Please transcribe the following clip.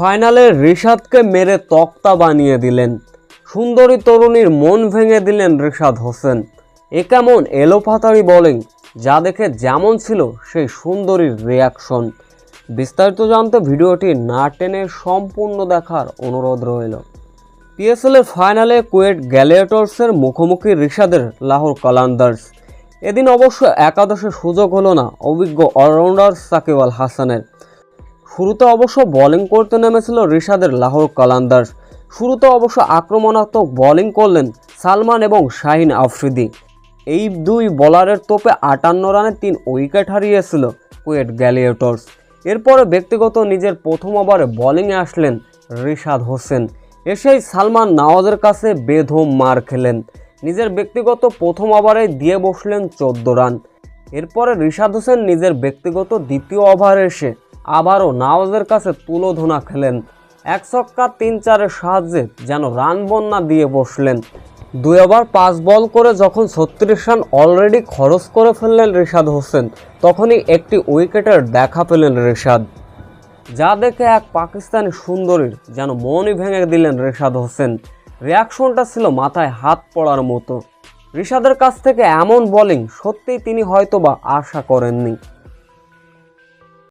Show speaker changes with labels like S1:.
S1: ফাইনালে রিশাদকে মেরে তক্তা বানিয়ে দিলেন। সুন্দরী তরুণীর মন ভেঙে দিলেন রিশাদ হোসেন। এ কেমন এলোপাতাড়ি বোলিং, যা দেখে যেমন ছিল সেই সুন্দরীর রিয়াকশন বিস্তারিত জানতে ভিডিওটি না টেনে সম্পূর্ণ দেখার অনুরোধ রইল। পিএসএল এর ফাইনালে কুয়েট গ্যালিয়েটর্সের মুখোমুখি রিশাদের লাহোর কালান্দার্স। এদিন অবশ্য একাদশের সুযোগ হলো না অভিজ্ঞ অলরাউন্ডার সাকিব আল হাসানের। শুরুতে অবশ্য বোলিং করতে নেমেছিল রিশাদের লাহোর কালান্দার শুরুতে অবশ্য আক্রমণাত্মক বোলিং করলেন সালমান এবং শাহিন আফ্রিদি। এই দুই বোলারের তোপে আটান্ন রানে তিন উইকেট হারিয়েছিল কুয়েট গ্যালিয়েটর্স। এরপরে ব্যক্তিগত নিজের প্রথম ওভারে বোলিংয়ে আসলেন রিশাদ হোসেন। এসেই সালমান নওয়াজের কাছে বেধম মার খেলেন। নিজের ব্যক্তিগত প্রথম ওভারে দিয়ে বসলেন চোদ্দ রান। এরপরে রিশাদ হোসেন নিজের ব্যক্তিগত দ্বিতীয় ওভারে এসে আবারও নওয়াজের কাছে তুলোধনা খেলেন। এক ছক্কা তিন চারের সাহায্যে যেন রান বন্যা দিয়ে বসলেন। দুই ওভার পাঁচ বল করে যখন ছত্রিশ রান অলরেডি খরচ করে ফেললেন রিশাদ হোসেন, তখনই একটি উইকেটের দেখা পেলেন রিশাদ। যা দেখে এক পাকিস্তানি সুন্দরীর যেন মনই ভেঙে দিলেন রেশাদ হোসেন। রিয়াকশনটা ছিল মাথায় হাত পড়ার মতো। রিশাদের কাছ থেকে এমন বোলিং সত্যিই তিনি হয়তোবা আশা করেননি।